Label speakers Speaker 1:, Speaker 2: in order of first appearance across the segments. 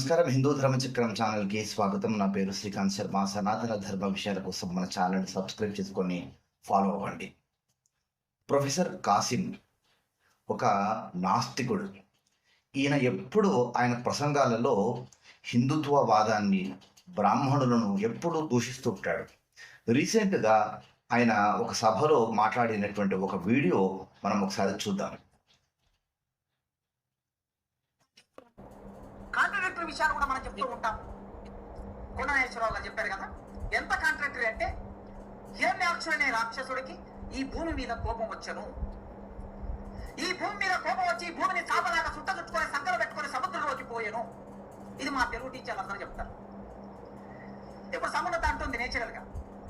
Speaker 1: నమస్కారం. హిందూ ధర్మ చక్రం ఛానల్కి స్వాగతం. నా పేరు శ్రీకాంత్ శర్మ. సనాతన ధర్మ విషయాల కోసం మన ఛానల్ సబ్స్క్రైబ్ చేసుకొని ఫాలో అవ్వండి. ప్రొఫెసర్ కాసిం ఒక నాస్తికుడు. ఈయన ఎప్పుడు ఆయన ప్రసంగాలలో హిందుత్వవాదాన్ని బ్రాహ్మణులను ఎప్పుడూ దూషిస్తూ ఉంటాడు. రీసెంట్గా ఆయన ఒక సభలో మాట్లాడినటువంటి ఒక వీడియో మనం ఒకసారి చూద్దాం
Speaker 2: కాంట్రాక్టర్ విషయాలు కూడా మనం చెప్తూ ఉంటాం. కొండనేశ్వరరావు గారు చెప్పారు కదా ఎంత కాంట్రాక్టర్ అంటే హిరణ్యాక్షుడు అనే రాక్షసుడికి ఈ భూమి మీద కోపం వచ్చను? ఈ భూమి మీద కోపం వచ్చి ఈ భూమిని చాపలాగా సుట్ట చుట్టుకొని సంకలు పెట్టుకొని సముద్రంలోకి పోయాను? ఇది మా తెలుగు టీచర్లు అందరూ చెప్తారు. ఇప్పుడు సముద్రత అంటుంది నేచురల్గా.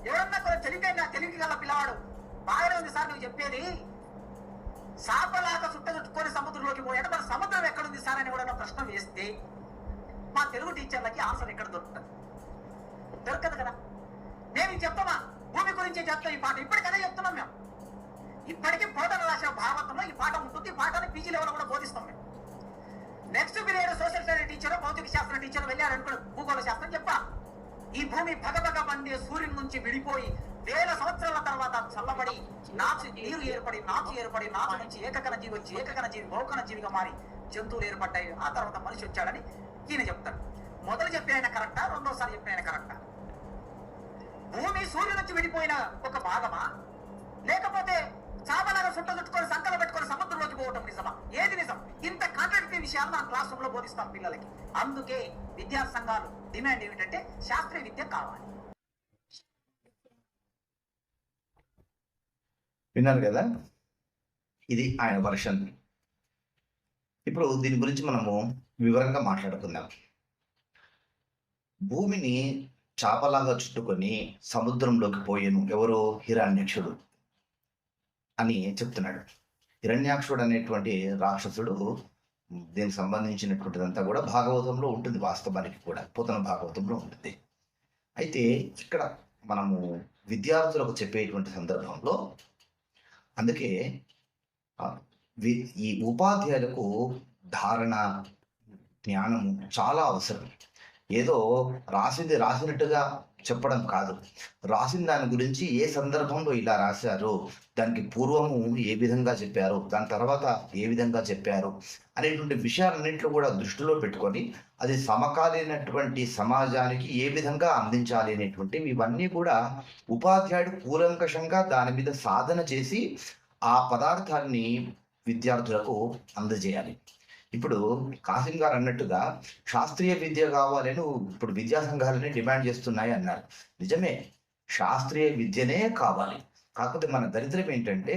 Speaker 2: ఎవరన్నా కూడా తెలివిగా తెలివి గల పిల్లవాడు బాగానే ఉంది సార్ నువ్వు చెప్పేది. సాపలాగా చుట్ట చుట్టుకొని సముద్రంలోకి పోయాడు. మరి సముద్రం ఎక్కడుంది సార్ అని కూడా ప్రశ్న వేస్తే తెలుగు టీచర్లకి ఆన్సర్ ఎక్కడ దొరుకుతుంది? దొరకదు కదా? నేను చెప్తామా భూమి గురించి చెప్తాం ఈ పాట. ఇప్పటికైనా చెప్తున్నాం మేము. ఇప్పటికీ బోధన రాసిన భాగవతంలో ఈ పాట ఉంటుంది. ఈ పాటని పీజీ లెవెల్ కూడా బోధిస్తాం మేము. Next period social study teacher భౌతిక శాస్త్ర టీచర్ వెళ్ళారు భూగోళ శాస్త్రం చెప్పా ఈ భూమి భగభగ పండే సూర్యుని నుంచి విడిపోయి వేల సంవత్సరాల తర్వాత చల్లబడి నాచు నీరు ఏర్పడి నాచు ఏర్పడి నాచు నుంచి ఏకకణ జీవి వచ్చి ఏకకణ జీవి బహుకణ జీవిగా మారి జంతువులు ఏర్పడ్డాయి. ఆ తర్వాత మనిషి వచ్చాడని ఈయన చెప్తాడు. మొదలు చెప్పి ఆయన కరెక్టా? రెండోసారి చెప్పి ఆయన కరెక్టా? భూమి సూర్యుని నుంచి విడిపోయిన ఒక భాగమా? లేకపోతే చాపలాగా సుట్ట చుట్టుకొని సంకలు పెట్టుకొని సముద్రంలోకి పోవటం నిజమా? ఏది నిజం? ఇంత కాంట్రాక్టివ్ విషయాలు నా క్లాస్ రూమ్లో బోధిస్తాం పిల్లలకి. అందుకే విద్యా సంఘాలు డిమాండ్ ఏమిటంటే శాస్త్రీయ విద్య కావాలి.
Speaker 1: విన్నారు కదా? ఇది ఆయన వర్షన్ ఇప్పుడు దీని గురించి మనము వివరంగా మాట్లాడుకుందాం. భూమిని చాపలాగా చుట్టుకొని సముద్రంలోకి పోయేను. ఎవరు? హిరణ్యక్షుడు అని చెప్తున్నాడు. హిరణ్యాక్షుడు అనేటువంటి రాక్షసుడు దీనికి సంబంధించినటువంటిదంతా కూడా భాగవతంలో ఉంటుంది వాస్తవానికి కూడా. పోతన భాగవతంలో ఉంటుంది. అయితే ఇక్కడ మనము విద్యార్థులకు చెప్పేటువంటి సందర్భంలో అందుకే ఈ ఉపాధ్యాయులకు ధారణ జ్ఞానం చాలా అవసరం. ఏదో రాసింది రాసినట్టుగా చెప్పడం కాదు. రాసిన దాని గురించి ఏ సందర్భంలో ఇలా రాశారు దానికి పూర్వము ఏ విధంగా చెప్పారు దాని తర్వాత ఏ విధంగా చెప్పారు అనేటువంటి విషయాలన్నింటిలో కూడా దృష్టిలో పెట్టుకొని అది సమకాలీనటువంటి సమాజానికి ఏ విధంగా అందించాలి అనేటువంటివి ఇవన్నీ కూడా ఉపాధ్యాయుడు కూలంకషంగా దాని మీద సాధన చేసి ఆ పదార్థాన్ని విద్యార్థులకు అందజేయాలి. ఇప్పుడు కాసిం గారు అన్నట్టుగా శాస్త్రీయ విద్య కావాలని ఇప్పుడు విద్యా సంఘాలని డిమాండ్ చేస్తున్నాయి అన్నారు. నిజమే శాస్త్రీయ విద్యనే కావాలి. కాకపోతే మన దరిద్రం ఏంటంటే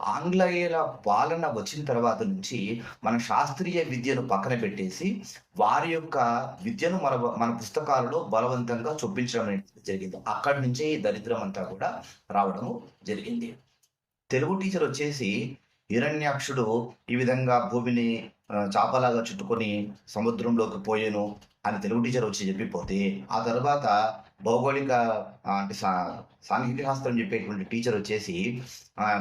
Speaker 1: ఆంగ్లేయుల పాలన వచ్చిన తర్వాత నుంచి మన శాస్త్రీయ విద్యను పక్కన పెట్టేసి వారి యొక్క విద్యను మన మన పుస్తకాలలో బలవంతంగా చొప్పించడం అనేది జరిగింది. అక్కడి నుంచే ఈ దరిద్రం అంతా కూడా రావడము జరిగింది. తెలుగు టీచర్ వచ్చేసి హిరణ్యాక్షుడు ఈ విధంగా భూమిని చాపలాగా చుట్టుకొని సముద్రంలోకి పోయేను అని తెలుగు టీచర్ వచ్చి చెప్పిపోతే ఆ తర్వాత భౌగోళిక అంటే సా సాంఘిక శాస్త్రం చెప్పేటువంటి టీచర్ వచ్చేసి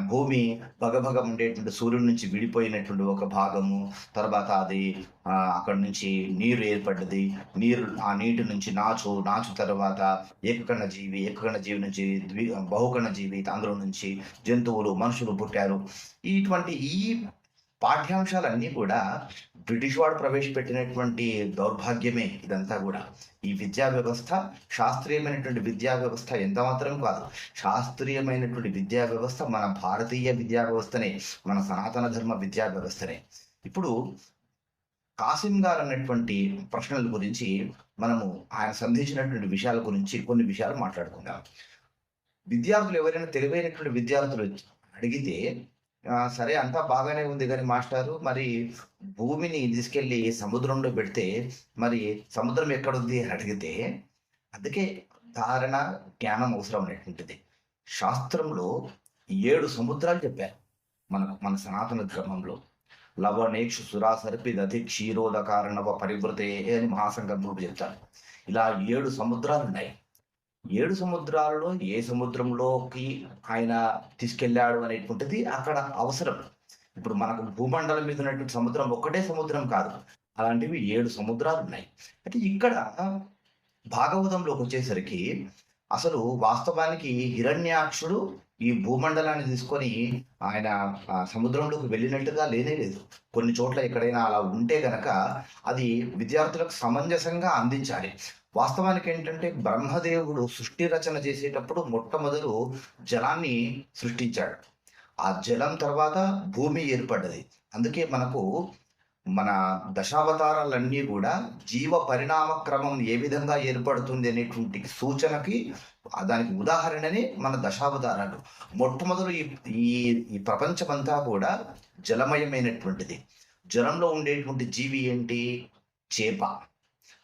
Speaker 1: భూమి భగభగం ఉండేటువంటి సూర్యుడి నుంచి విడిపోయినటువంటి ఒక భాగము. తర్వాత అది అక్కడ నుంచి నీరు ఏర్పడ్డది. నీరు ఆ నీటి నుంచి నాచు నాచు తర్వాత ఏకకణ జీవి ఏకకణ జీవి నుంచి ద్వి బహుకణ జీవి అందులో నుంచి జంతువులు మనుషులు పుట్టారు. ఇటువంటి ఈ పాఠ్యాంశాలన్నీ కూడా బ్రిటిష్ వాడు ప్రవేశపెట్టినటువంటి దౌర్భాగ్యమే ఇదంతా కూడా. ఈ విద్యా వ్యవస్థ శాస్త్రీయమైనటువంటి విద్యా వ్యవస్థ ఎంత మాత్రం కాదు. శాస్త్రీయమైనటువంటి విద్యా వ్యవస్థ మన భారతీయ విద్యా వ్యవస్థనే మన సనాతన ధర్మ విద్యా వ్యవస్థనే. ఇప్పుడు కాసిం గారు అన్నటువంటి ప్రశ్నల గురించి మనము ఆయన సంధించినటువంటి విషయాల గురించి కొన్ని విషయాలు మాట్లాడుకుందాం. విద్యార్థులు ఎవరైనా తెలివైనటువంటి విద్యార్థులు అడిగితే సరే అంతా బాగానే ఉంది కానీ మాస్టారు మరి భూమిని తీసుకెళ్ళి సముద్రంలో పెడితే మరి సముద్రం ఎక్కడుంది అని అడిగితే అందుకే ధారణ జ్ఞానం అవసరం అనేటువంటిది. శాస్త్రంలో ఏడు సముద్రాలు చెప్పారు మనకు మన సనాతన ధర్మంలో. లవణేక్షు సురాసర్పి దతి క్షీరోదకారణవ పరివృతే అని మహాసంగముడు చెప్తారు. ఇలా ఏడు సముద్రాలు ఉన్నాయి ఏడు సముద్రాలలో ఏ సముద్రంలోకి ఆయన తీసుకెళ్ళాడు అనేటువంటిది అక్కడ అవసరం. ఇప్పుడు మనకు భూమండలం మీద ఉన్నటువంటి సముద్రం ఒక్కటే సముద్రం కాదు. అలాంటివి ఏడు సముద్రాలు ఉన్నాయి. అయితే ఇక్కడ భాగవతంలోకి వచ్చేసరికి అసలు వాస్తవానికి హిరణ్యాక్షుడు ఈ భూమండలాన్ని తీసుకొని ఆయన సముద్రంలోకి వెళ్ళినట్టుగా లేనే లేదు. కొన్ని చోట్ల ఎక్కడైనా అలా ఉంటే గనక అది విద్యార్థులకు సమంజసంగా అందించాలి. వాస్తవానికి ఏంటంటే బ్రహ్మదేవుడు సృష్టి రచన చేసేటప్పుడు మొట్టమొదలు జలాన్ని సృష్టించాడు. ఆ జలం తర్వాత భూమి ఏర్పడ్డది. అందుకే మనకు మన దశావతారాలన్నీ కూడా జీవ పరిణామ క్రమం ఏ విధంగా ఏర్పడుతుంది అనేటువంటి సూచనకి దానికి ఉదాహరణనే మన దశావతారాలు. మొట్టమొదలు ఈ ఈ ఈ ప్రపంచమంతా కూడా జలమయమైనటువంటిది. జలంలో ఉండేటువంటి జీవి ఏంటి? చేప.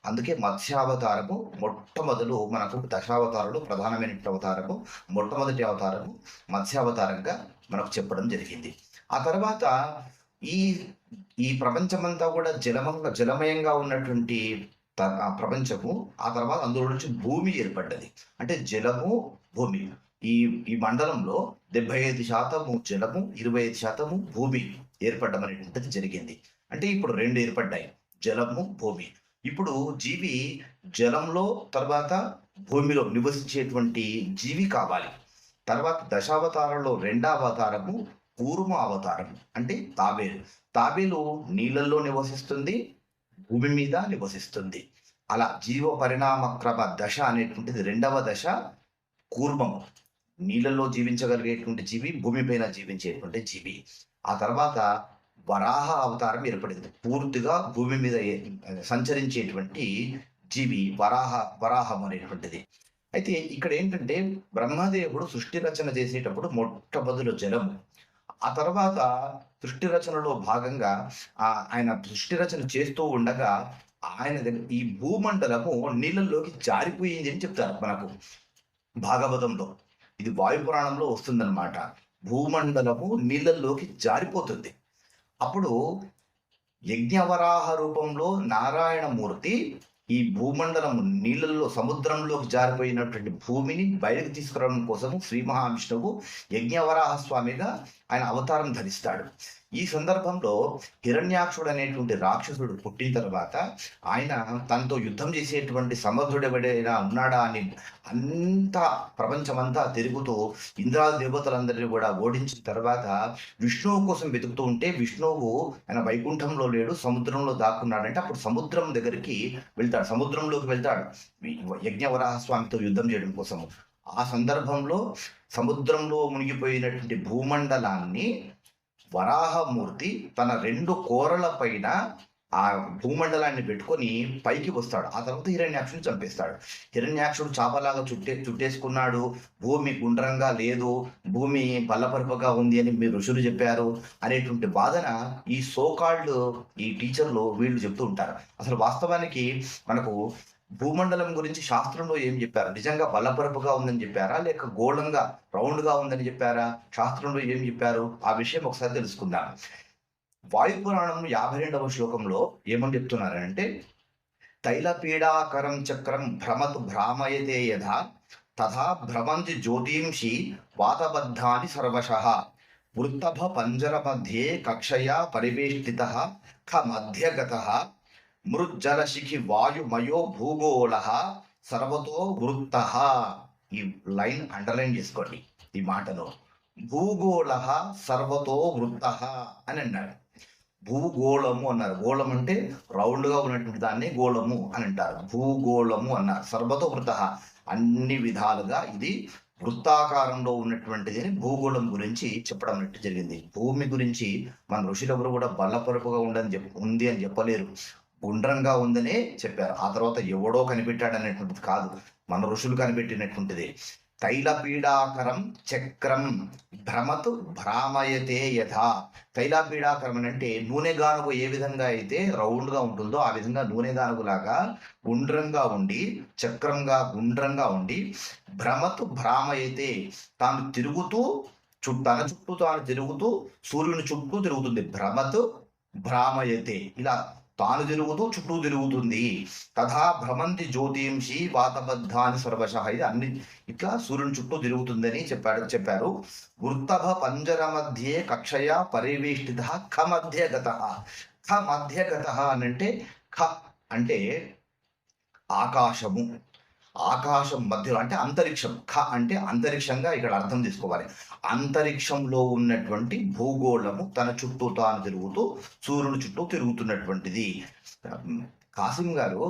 Speaker 1: అందుకే మత్స్యావతారము మొట్టమొదలు మనకు దశావతారాలు ప్రధానమైనటువంటి అవతారము మొట్టమొదటి అవతారము మత్స్యావతారంగా మనకు చెప్పడం జరిగింది. ఆ తర్వాత ఈ ఈ ప్రపంచమంతా కూడా జలమంగా జలమయంగా ఉన్నటువంటి ప్రపంచము ఆ తర్వాత అందులో నుంచి భూమి ఏర్పడ్డది. అంటే జలము భూమి. ఈ ఈ మండలంలో డెబ్బై ఐదు శాతము జలము ఇరవై ఐదు శాతము భూమి ఏర్పడడం అనేటువంటిది జరిగింది. అంటే ఇప్పుడు రెండు ఏర్పడ్డాయి. జలము భూమి. ఇప్పుడు జీవి జలంలో తర్వాత భూమిలో నివసించేటువంటి జీవి కావాలి. తర్వాత దశావతారంలో రెండవ అవతారము అవతారం అంటే తాబేలు. తాబేలు నీళ్ళల్లో నివసిస్తుంది భూమి మీద నివసిస్తుంది. అలా జీవ పరిణామ క్రమ దశ అనేటువంటిది రెండవ దశ కూర్మము. నీళ్ళల్లో జీవించగలిగేటువంటి జీవి భూమిపైన జీవించేటువంటి జీవి. ఆ తర్వాత వరాహ అవతారం ఏర్పడింది. పూర్తిగా భూమి మీద సంచరించేటువంటి జీవి వరాహ వరాహం అనేటువంటిది. అయితే ఇక్కడ ఏంటంటే బ్రహ్మదేవుడు సృష్టి రచన చేసేటప్పుడు మొట్టమొదలు జలము. ఆ తర్వాత దృష్టి రచనలో భాగంగా ఆ ఆయన దృష్టి రచన చేస్తూ ఉండగా ఆయన దగ్గర ఈ భూమండలము నీళ్ళల్లోకి జారిపోయింది అని చెప్తారు మనకు భాగవతంలో. ఇది వాయు పురాణంలో వస్తుందన్నమాట. భూమండలము నీళ్ళల్లోకి జారిపోతుంది. అప్పుడు యజ్ఞవరాహ రూపంలో నారాయణమూర్తి ఈ భూమండలం నీళ్ళల్లో సముద్రంలోకి జారిపోయినటువంటి భూమిని బయటకు తీసుకురావడం కోసం శ్రీ మహావిష్ణువు యజ్ఞవరాహ స్వామిగా ఆయన అవతారం ధరిస్తాడు. ఈ సందర్భంలో హిరణ్యాక్షుడు అనేటువంటి రాక్షసుడు పుట్టిన తర్వాత ఆయన తనతో యుద్ధం చేసేటువంటి సమర్థుడెవడైనా ఉన్నాడా అని అంతా ప్రపంచమంతా తిరుగుతూ ఇంద్రాది దేవతలందరినీ కూడా ఓడించిన తర్వాత విష్ణువు కోసం వెతుకుతూ ఉంటే విష్ణువు ఆయన వైకుంఠంలో లేడు సముద్రంలో దాక్కున్నాడంటే అప్పుడు సముద్రం దగ్గరికి వెళ్తాడు సముద్రంలోకి వెళ్తాడు. యజ్ఞవరాహ స్వామితో యుద్ధం చేయడం కోసము. ఆ సందర్భంలో సముద్రంలో మునిగిపోయినటువంటి భూమండలాన్ని వరాహమూర్తి తన రెండు కోరల పైన ఆ భూమండలాన్ని పెట్టుకొని పైకి వస్తాడు. ఆ తర్వాత హిరణ్యాక్షుని చంపేస్తాడు. హిరణ్యాక్షుడు చాపలాగా చుట్టే చుట్టేసుకున్నాడు. భూమి గుండ్రంగా లేదు. భూమి బల్లపరుపుగా ఉంది అని మీరు ఋషులు చెప్పారు అనేటువంటి వాదన ఈ సోకాల్డ్ ఈ టీచర్లు వీళ్ళు చెప్తూ ఉంటారు. అసలు వాస్తవానికి మనకు భూమండలం గురించి శాస్త్రంలో ఏం చెప్పారు? నిజంగా బలపరపుగా ఉందని చెప్పారా? లేక గోళంగా రౌండ్గా ఉందని చెప్పారా? శాస్త్రంలో ఏం చెప్పారు? ఆ విషయం ఒకసారి తెలుసుకుందాం. వాయు పురాణం యాభై రెండవ శ్లోకంలో ఏమని చెప్తున్నారంటే తైలపీడాకరం చక్రం భ్రమతు భ్రామయతే యథా తథా భ్రమంతి జ్యోతింషి వాతబద్ధాని సర్వశ వృత్తభ పంజర మధ్యే కక్షయా పరివేష్టిత మధ్యగత మృజ్జలశిఖి వాయుమయో భూగోళ సర్వతో వృత్త. ఈ లైన్ అండర్లైన్ చేసుకోండి ఈ మాటలో. భూగోళ సర్వతో వృత్త అని అన్నాడు. భూగోళము అన్నారు. గోళం అంటే రౌండ్గా ఉన్నటువంటి దాన్ని గోళము అని అంటారు. భూగోళము అన్నారు. సర్వతో వృత్త. అన్ని విధాలుగా ఇది వృత్తాకారంలో ఉన్నటువంటిది అని భూగోళం గురించి చెప్పడం అన్నట్టు జరిగింది. భూమి గురించి మన ఋషులెవరు కూడా బల్లపరుపుగా ఉండని చెప్ ఉంది అని చెప్పలేరు. గుండ్రంగా ఉందనే చెప్పారు. ఆ తర్వాత ఎవడో కనిపెట్టాడు అనేటువంటిది కాదు. మన ఋషులు కనిపెట్టినటువంటిది. తైలపీడాకరం చక్రం భ్రమతు భ్రామయతే యథ. తైలపీడాకరం అని అంటే నూనె గానుగు ఏ విధంగా అయితే రౌండ్గా ఉంటుందో ఆ విధంగా నూనె గానుగులాగా గుండ్రంగా ఉండి చక్రంగా గుండ్రంగా ఉండి భ్రమతు భ్రామయతే తాను తిరుగుతూ చుట్టూ తన చుట్టూ తాను తిరుగుతూ సూర్యుని చుట్టూ తిరుగుతుంది. భ్రమతు భ్రామయతే. ఇలా తాను తిరుగుతూ చుట్టూ తిరుగుతుంది. తథా భ్రమంతి జ్యోతింషి వాతబద్ధాని సర్వశ. ఇది అన్ని ఇట్లా సూర్యుని చుట్టూ తిరుగుతుందని చెప్పాడు చెప్పారు. వృత్తభ పంజర మధ్యే కక్షయ పరివేష్టిత ఖ మధ్య గత ఖ మధ్య గత అని అంటే ఖ అంటే ఆకాశము. ఆకాశం మధ్యలో అంటే అంతరిక్షం ఖ అంటే అంతరిక్షంగా ఇక్కడ అర్థం తీసుకోవాలి. అంతరిక్షంలో ఉన్నటువంటి భూగోళము తన చుట్టూ తాను తిరుగుతూ సూర్యుని చుట్టూ తిరుగుతున్నటువంటిది. కాసిం గారు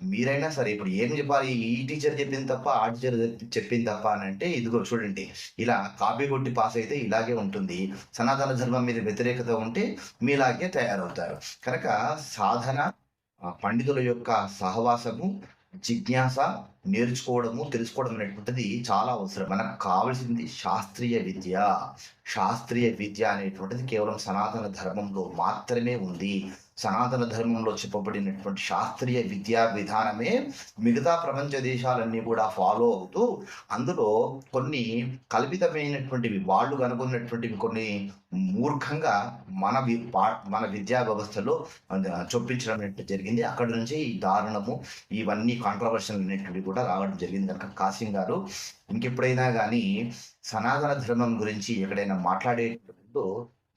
Speaker 1: మీరైనా సరే ఇప్పుడు ఏం చెప్పాలి? ఈ టీచర్ చెప్పింది తప్ప ఆ టీచర్ చెప్పింది తప్ప అని అంటే ఇదిగో చూడండి ఇలా కాపీ కొట్టి పాస్ అయితే ఇలాగే ఉంటుంది. సనాతన ధర్మం మీద వ్యతిరేకత ఉంటే మీలాగే తయారవుతారు. కనుక సాధన పండితుల యొక్క సహవాసము జిజ్ఞాస నేర్చుకోవడము తెలుసుకోవడం అనేటువంటిది చాలా అవసరం. మనకు కావలసింది శాస్త్రీయ విద్య. శాస్త్రీయ విద్య అనేటువంటిది కేవలం సనాతన ధర్మంలో మాత్రమే ఉంది. సనాతన ధర్మంలో చెప్పబడినటువంటి శాస్త్రీయ విద్యా విధానమే మిగతా ప్రపంచ దేశాలన్నీ కూడా ఫాలో అవుతూ అందులో కొన్ని కల్పితమైనటువంటివి వాళ్ళు కనుగొన్నటువంటివి కొన్ని మూర్ఖంగా మన వి పా- మన విద్యా వ్యవస్థలో చొప్పించడం జరిగింది. అక్కడ నుంచి ఈ దారుణము ఇవన్నీ కాంట్రవర్షన్లు అనేటువంటివి కూడా రావడం జరిగింది. కనుక కాసిం గారు ఇంకెప్పుడైనా కానీ సనాతన ధర్మం గురించి ఎక్కడైనా మాట్లాడేటప్పుడు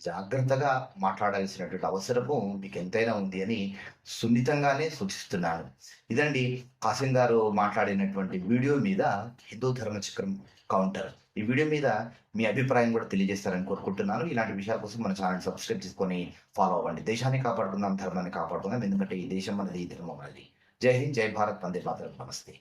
Speaker 1: జాగ్రత్తగా మాట్లాడాల్సినటువంటి అవసరము మీకు ఎంతైనా ఉంది అని సున్నితంగానే సూచిస్తున్నాను. ఇదండి కాసిం గారు మాట్లాడినటువంటి వీడియో మీద హిందూ ధర్మచక్రం కౌంటర్. ఈ వీడియో మీద మీ అభిప్రాయం కూడా తెలియజేస్తారని కోరుకుంటున్నాను. ఇలాంటి విషయాల కోసం మన ఛానల్ సబ్స్క్రైబ్ చేసుకొని ఫాలో అవ్వండి. దేశాన్ని కాపాడుకుందాం ధర్మాన్ని కాపాడుకుందాం ఎందుకంటే ఈ దేశం మనది ఈ ధర్మం మనది. జై హింద్ జై భారత్ వందే మాత్రం. నమస్తే.